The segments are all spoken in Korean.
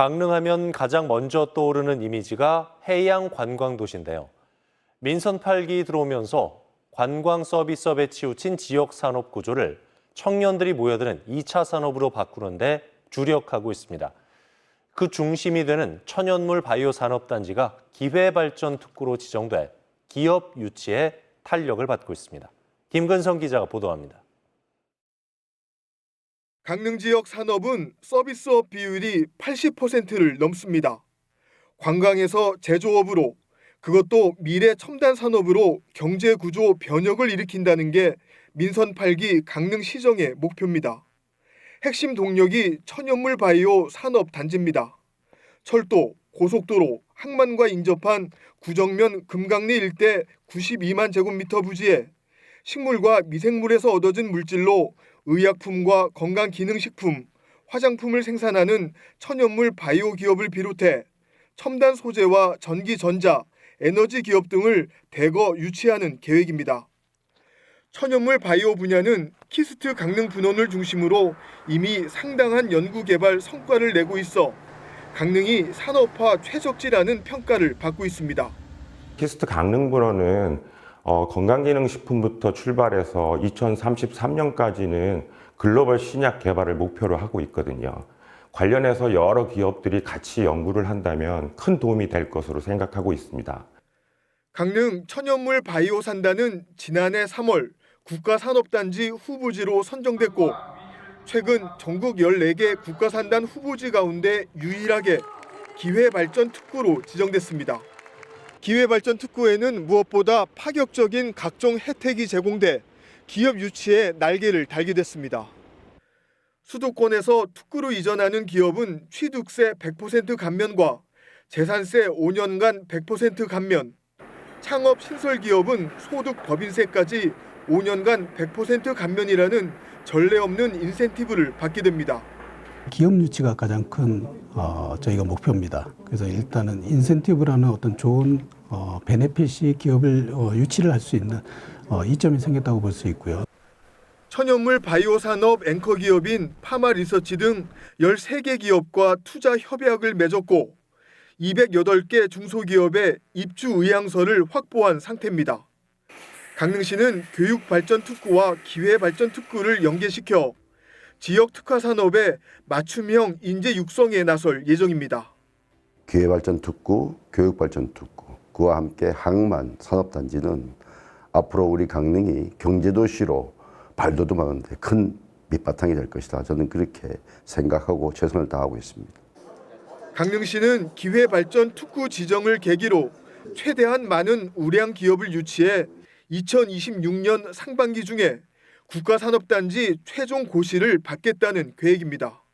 강릉하면 가장 먼저 떠오르는 이미지가 해양 관광 도시인데요. 민선 8기 들어오면서 관광 서비스업에 치우친 지역 산업 구조를 청년들이 모여드는 2차 산업으로 바꾸는데 주력하고 있습니다. 그 중심이 되는 천연물 바이오 산업단지가 기회발전 특구로 지정돼 기업 유치에 탄력을 받고 있습니다. 김근성 기자가 보도합니다. 강릉 지역 산업은 서비스업 비율이 80%를 넘습니다. 관광에서 제조업으로 그것도 미래 첨단 산업으로 경제 구조 변혁을 일으킨다는 게 민선 8기 강릉 시정의 목표입니다. 핵심 동력이 천연물 바이오 산업 단지입니다. 철도, 고속도로, 항만과 인접한 구정면 금강리 일대 92만 제곱미터 부지에 식물과 미생물에서 얻어진 물질로 의약품과 건강기능식품, 화장품을 생산하는 천연물 바이오 기업을 비롯해 첨단 소재와 전기 전자, 에너지 기업 등을 대거 유치하는 계획입니다. 천연물 바이오 분야는 키스트 강릉 분원을 중심으로 이미 상당한 연구 개발 성과를 내고 있어 강릉이 산업화 최적지라는 평가를 받고 있습니다. 키스트 강릉 분원은 어, 건강기능식품부터 출발해서 2033년까지는 글로벌 신약 개발을 목표로 하고 있거든요. 관련해서 여러 기업들이 같이 연구를 한다면 큰 도움이 될 것으로 생각하고 있습니다. 강릉 천연물 바이오 산단은 지난해 3월 국가산업단지 후보지로 선정됐고 최근 전국 14개 국가산단 후보지 가운데 유일하게 기회발전 특구로 지정됐습니다. 기회발전 특구에는 무엇보다 파격적인 각종 혜택이 제공돼 기업 유치에 날개를 달게 됐습니다. 수도권에서 특구로 이전하는 기업은 취득세 100% 감면과 재산세 5년간 100% 감면, 창업 신설 기업은 소득 법인세까지 5년간 100% 감면이라는 전례 없는 인센티브를 받게 됩니다. 기업 유치가 가장 큰 어, 저희가 목표입니다. 그래서 일단은 인센티브라는 어떤 좋은 어, 베네핏이 기업을 어, 유치를 할 수 있는 어, 이점이 생겼다고 볼 수 있고요. 천연물 바이오 산업 앵커 기업인 파마 리서치 등 13개 기업과 투자 협약을 맺었고 208개 중소기업에 입주 의향서를 확보한 상태입니다. 강릉시는 교육발전 특구와 기회발전 특구를 연계시켜 지역 특화 산업의 맞춤형 인재 육성에 나설 예정입니다. 기회발전 특구, 교육발전 특구, 그와 함께 항만 산업단지는 앞으로 우리 강릉이 경제도시로 발돋움하는데 큰 밑바탕이 될 것이다. 저는 그렇게 생각하고 최선을 다하고 있습니다. 강릉시는 기회발전 특구 지정을 계기로 최대한 많은 우량 기업을 유치해 2026년 상반기 중에 국가산업단지 최종 고시를 받겠다는 계획입니다.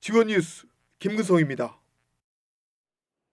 지원 뉴스 김근성입니다.